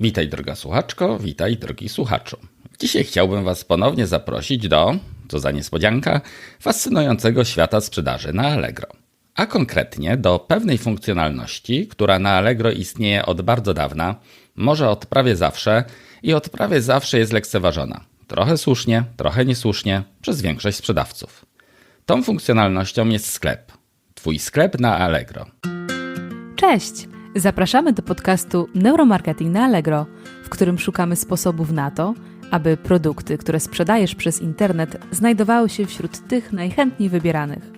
Witaj droga słuchaczko, witaj drogi słuchaczu. Dzisiaj chciałbym Was ponownie zaprosić do, co za niespodzianka, fascynującego świata sprzedaży na Allegro. A konkretnie do pewnej funkcjonalności, która na Allegro istnieje od bardzo dawna, może od prawie zawsze i od prawie zawsze jest lekceważona. Trochę słusznie, trochę niesłusznie przez większość sprzedawców. Tą funkcjonalnością jest sklep. Twój sklep na Allegro. Cześć! Zapraszamy do podcastu Neuromarketing na Allegro, w którym szukamy sposobów na to, aby produkty, które sprzedajesz przez internet, znajdowały się wśród tych najchętniej wybieranych.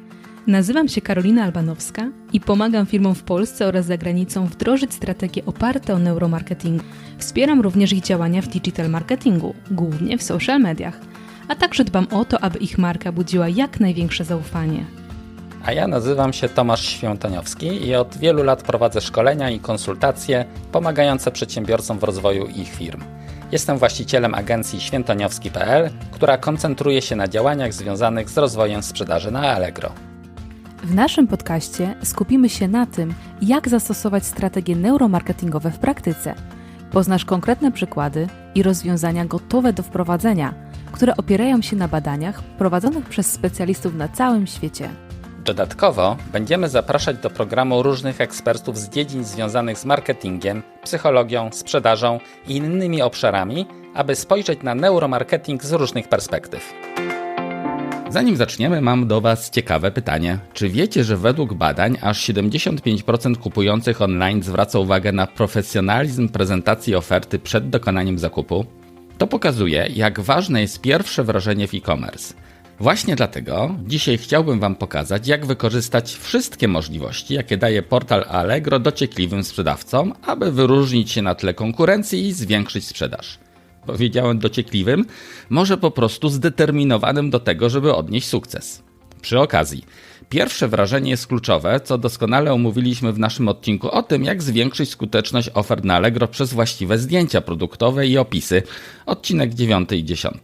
Nazywam się Karolina Albanowska i pomagam firmom w Polsce oraz za granicą wdrożyć strategie oparte o neuromarketing. Wspieram również ich działania w digital marketingu, głównie w social mediach, a także dbam o to, aby ich marka budziła jak największe zaufanie. A ja nazywam się Tomasz Świątoniowski i od wielu lat prowadzę szkolenia i konsultacje pomagające przedsiębiorcom w rozwoju ich firm. Jestem właścicielem agencji świętoniowski.pl, która koncentruje się na działaniach związanych z rozwojem sprzedaży na Allegro. W naszym podcaście skupimy się na tym, jak zastosować strategie neuromarketingowe w praktyce. Poznasz konkretne przykłady i rozwiązania gotowe do wprowadzenia, które opierają się na badaniach prowadzonych przez specjalistów na całym świecie. Dodatkowo będziemy zapraszać do programu różnych ekspertów z dziedzin związanych z marketingiem, psychologią, sprzedażą i innymi obszarami, aby spojrzeć na neuromarketing z różnych perspektyw. Zanim zaczniemy, mam do Was ciekawe pytanie. Czy wiecie, że według badań aż 75% kupujących online zwraca uwagę na profesjonalizm prezentacji oferty przed dokonaniem zakupu? To pokazuje, jak ważne jest pierwsze wrażenie w e-commerce. Właśnie dlatego dzisiaj chciałbym Wam pokazać, jak wykorzystać wszystkie możliwości, jakie daje portal Allegro dociekliwym sprzedawcom, aby wyróżnić się na tle konkurencji i zwiększyć sprzedaż. Powiedziałem dociekliwym, może po prostu zdeterminowanym do tego, żeby odnieść sukces. Przy okazji, pierwsze wrażenie jest kluczowe, co doskonale omówiliśmy w naszym odcinku o tym, jak zwiększyć skuteczność ofert na Allegro przez właściwe zdjęcia produktowe i opisy. Odcinek 9 i 10.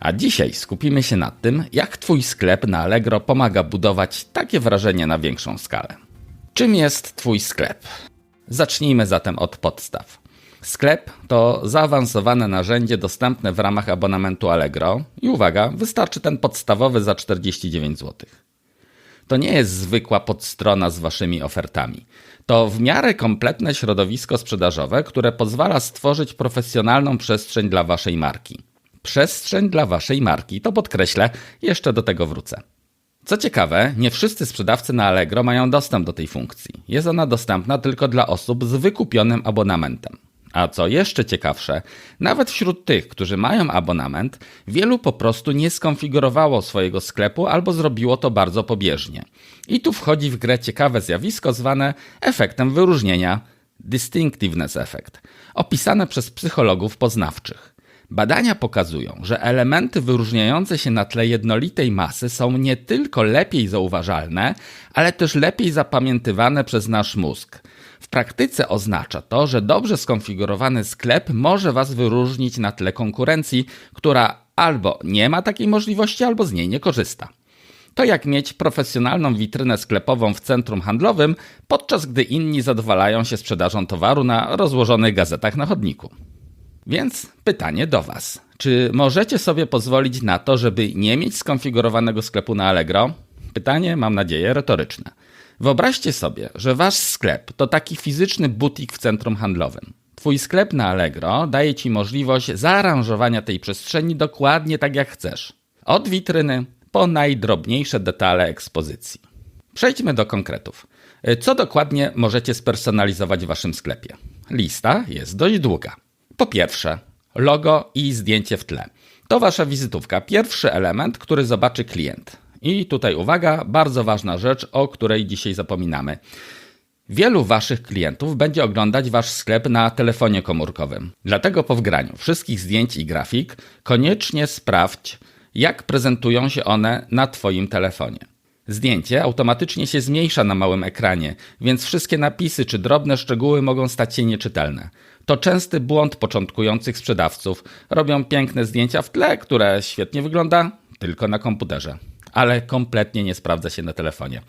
A dzisiaj skupimy się na tym, jak Twój sklep na Allegro pomaga budować takie wrażenie na większą skalę. Czym jest Twój sklep? Zacznijmy zatem od podstaw. Sklep to zaawansowane narzędzie dostępne w ramach abonamentu Allegro i uwaga, wystarczy ten podstawowy za 49 zł. To nie jest zwykła podstrona z waszymi ofertami. To w miarę kompletne środowisko sprzedażowe, które pozwala stworzyć profesjonalną przestrzeń dla waszej marki. Przestrzeń dla waszej marki, to podkreślę, jeszcze do tego wrócę. Co ciekawe, nie wszyscy sprzedawcy na Allegro mają dostęp do tej funkcji. Jest ona dostępna tylko dla osób z wykupionym abonamentem. A co jeszcze ciekawsze, nawet wśród tych, którzy mają abonament, wielu po prostu nie skonfigurowało swojego sklepu albo zrobiło to bardzo pobieżnie. I tu wchodzi w grę ciekawe zjawisko zwane efektem wyróżnienia distinctiveness effect, opisane przez psychologów poznawczych. Badania pokazują, że elementy wyróżniające się na tle jednolitej masy są nie tylko lepiej zauważalne, ale też lepiej zapamiętywane przez nasz mózg. W praktyce oznacza to, że dobrze skonfigurowany sklep może Was wyróżnić na tle konkurencji, która albo nie ma takiej możliwości, albo z niej nie korzysta. To jak mieć profesjonalną witrynę sklepową w centrum handlowym, podczas gdy inni zadowalają się sprzedażą towaru na rozłożonych gazetach na chodniku. Więc pytanie do Was. Czy możecie sobie pozwolić na to, żeby nie mieć skonfigurowanego sklepu na Allegro? Pytanie, mam nadzieję, retoryczne. Wyobraźcie sobie, że wasz sklep to taki fizyczny butik w centrum handlowym. Twój sklep na Allegro daje ci możliwość zaaranżowania tej przestrzeni dokładnie tak jak chcesz. Od witryny po najdrobniejsze detale ekspozycji. Przejdźmy do konkretów. Co dokładnie możecie spersonalizować w waszym sklepie? Lista jest dość długa. Po pierwsze, logo i zdjęcie w tle. To wasza wizytówka, pierwszy element, który zobaczy klient. I tutaj uwaga, bardzo ważna rzecz, o której dzisiaj zapominamy. Wielu Waszych klientów będzie oglądać Wasz sklep na telefonie komórkowym. Dlatego po wgraniu wszystkich zdjęć i grafik koniecznie sprawdź, jak prezentują się one na Twoim telefonie. Zdjęcie automatycznie się zmniejsza na małym ekranie, więc wszystkie napisy czy drobne szczegóły mogą stać się nieczytelne. To częsty błąd początkujących sprzedawców. Robią piękne zdjęcia w tle, które świetnie wygląda tylko na komputerze. Ale kompletnie nie sprawdza się na telefonie.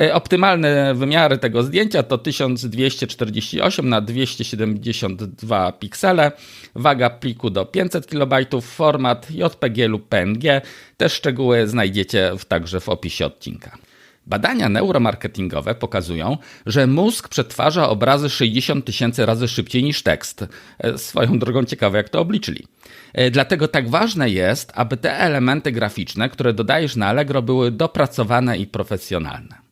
E, optymalne wymiary tego zdjęcia to 1248 na 272 piksele, waga pliku do 500 KB, format JPG lub PNG. Te szczegóły znajdziecie także w opisie odcinka. Badania neuromarketingowe pokazują, że mózg przetwarza obrazy 60 tysięcy razy szybciej niż tekst. E, swoją drogą ciekawe, jak to obliczyli. E, dlatego tak ważne jest, aby te elementy graficzne, które dodajesz na Allegro, były dopracowane i profesjonalne.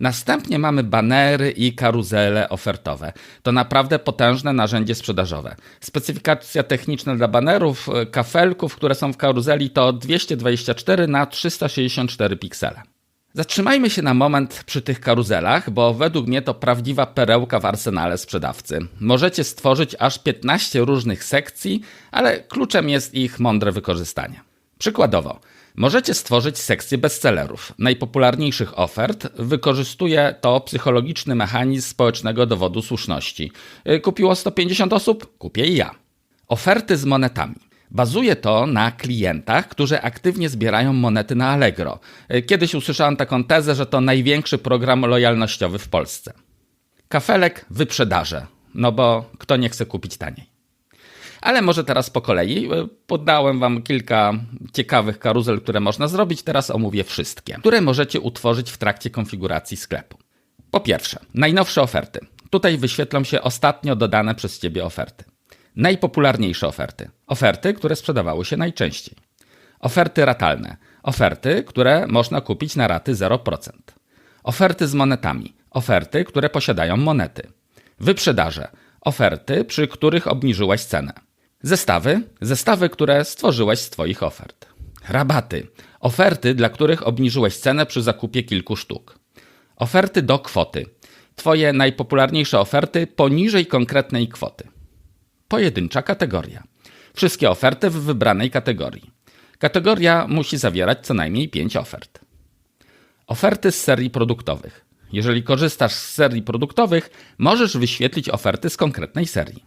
Następnie mamy banery i karuzele ofertowe. To naprawdę potężne narzędzie sprzedażowe. Specyfikacja techniczna dla banerów, e, kafelków, które są w karuzeli to 224 na 364 piksele. Zatrzymajmy się na moment przy tych karuzelach, bo według mnie to prawdziwa perełka w arsenale sprzedawcy. Możecie stworzyć aż 15 różnych sekcji, ale kluczem jest ich mądre wykorzystanie. Przykładowo, możecie stworzyć sekcję bestsellerów, najpopularniejszych ofert. Wykorzystuje to psychologiczny mechanizm społecznego dowodu słuszności. Kupiło 150 osób? Kupię i ja. Oferty z monetami. Bazuje to na klientach, którzy aktywnie zbierają monety na Allegro. Kiedyś usłyszałem taką tezę, że to największy program lojalnościowy w Polsce. Kafelek wyprzedaże, no bo kto nie chce kupić taniej. Ale może teraz po kolei. Podałem Wam kilka ciekawych karuzel, które można zrobić. Teraz omówię wszystkie, które możecie utworzyć w trakcie konfiguracji sklepu. Po pierwsze, najnowsze oferty. Tutaj wyświetlą się ostatnio dodane przez Ciebie oferty. Najpopularniejsze oferty. Oferty, które sprzedawały się najczęściej. Oferty ratalne. Oferty, które można kupić na raty 0%. Oferty z monetami. Oferty, które posiadają monety. Wyprzedaże. Oferty, przy których obniżyłaś cenę. Zestawy. Zestawy, które stworzyłeś z Twoich ofert. Rabaty. Oferty, dla których obniżyłeś cenę przy zakupie kilku sztuk. Oferty do kwoty. Twoje najpopularniejsze oferty poniżej konkretnej kwoty. Pojedyncza kategoria. Wszystkie oferty w wybranej kategorii. Kategoria musi zawierać co najmniej 5 ofert. Oferty z serii produktowych. Jeżeli korzystasz z serii produktowych, możesz wyświetlić oferty z konkretnej serii.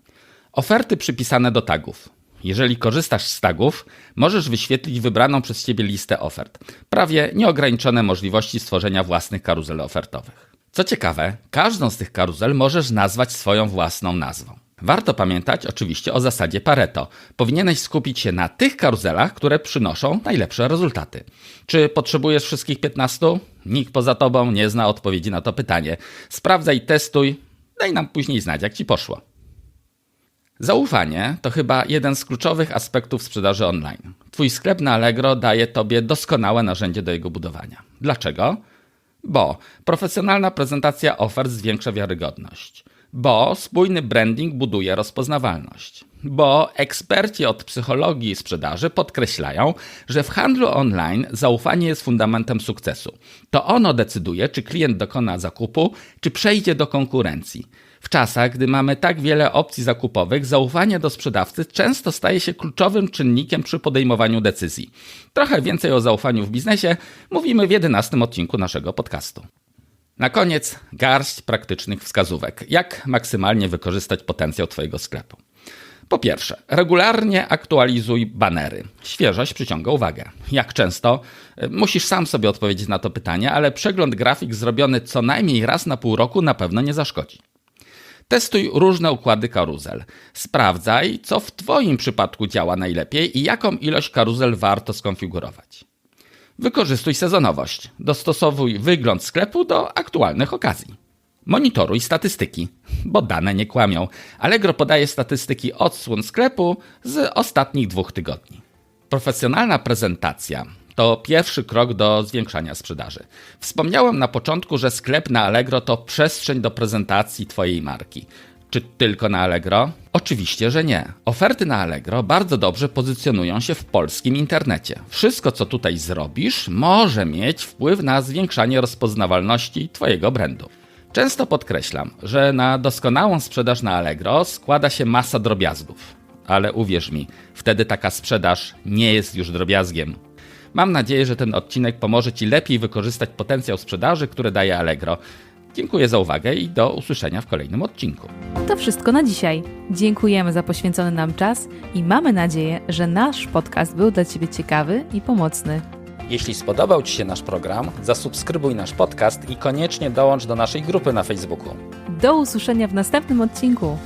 Oferty przypisane do tagów. Jeżeli korzystasz z tagów, możesz wyświetlić wybraną przez Ciebie listę ofert. Prawie nieograniczone możliwości stworzenia własnych karuzel ofertowych. Co ciekawe, każdą z tych karuzel możesz nazwać swoją własną nazwą. Warto pamiętać oczywiście o zasadzie Pareto. Powinieneś skupić się na tych karuzelach, które przynoszą najlepsze rezultaty. Czy potrzebujesz wszystkich 15? Nikt poza tobą nie zna odpowiedzi na to pytanie. Sprawdzaj, testuj, daj nam później znać, jak ci poszło. Zaufanie to chyba jeden z kluczowych aspektów sprzedaży online. Twój sklep na Allegro daje tobie doskonałe narzędzie do jego budowania. Dlaczego? Bo profesjonalna prezentacja ofert zwiększa wiarygodność bo spójny branding buduje rozpoznawalność. Bo eksperci od psychologii i sprzedaży podkreślają, że w handlu online zaufanie jest fundamentem sukcesu. To ono decyduje, czy klient dokona zakupu, czy przejdzie do konkurencji. W czasach, gdy mamy tak wiele opcji zakupowych, zaufanie do sprzedawcy często staje się kluczowym czynnikiem przy podejmowaniu decyzji. Trochę więcej o zaufaniu w biznesie mówimy w 11 odcinku naszego podcastu. Na koniec garść praktycznych wskazówek. Jak maksymalnie wykorzystać potencjał Twojego sklepu? Po pierwsze, regularnie aktualizuj banery. Świeżość przyciąga uwagę. Jak często? E, musisz sam sobie odpowiedzieć na to pytanie, ale przegląd grafik zrobiony co najmniej raz na pół roku na pewno nie zaszkodzi. Testuj różne układy karuzel. Sprawdzaj, co w Twoim przypadku działa najlepiej i jaką ilość karuzel warto skonfigurować. Wykorzystuj sezonowość. Dostosowuj wygląd sklepu do aktualnych okazji. Monitoruj statystyki, bo dane nie kłamią. Allegro podaje statystyki odsłon sklepu z ostatnich dwóch tygodni. Profesjonalna prezentacja to pierwszy krok do zwiększania sprzedaży. Wspomniałem na początku, że sklep na Allegro to przestrzeń do prezentacji Twojej marki. Czy tylko na Allegro? Oczywiście, że nie. Oferty na Allegro bardzo dobrze pozycjonują się w polskim internecie. Wszystko, co tutaj zrobisz, może mieć wpływ na zwiększanie rozpoznawalności Twojego brandu. Często podkreślam, że na doskonałą sprzedaż na Allegro składa się masa drobiazgów. Ale uwierz mi, wtedy taka sprzedaż nie jest już drobiazgiem. Mam nadzieję, że ten odcinek pomoże Ci lepiej wykorzystać potencjał sprzedaży, który daje Allegro. Dziękuję za uwagę i do usłyszenia w kolejnym odcinku. To wszystko na dzisiaj. Dziękujemy za poświęcony nam czas i mamy nadzieję, że nasz podcast był dla Ciebie ciekawy i pomocny. Jeśli spodobał Ci się nasz program, zasubskrybuj nasz podcast i koniecznie dołącz do naszej grupy na Facebooku. Do usłyszenia w następnym odcinku.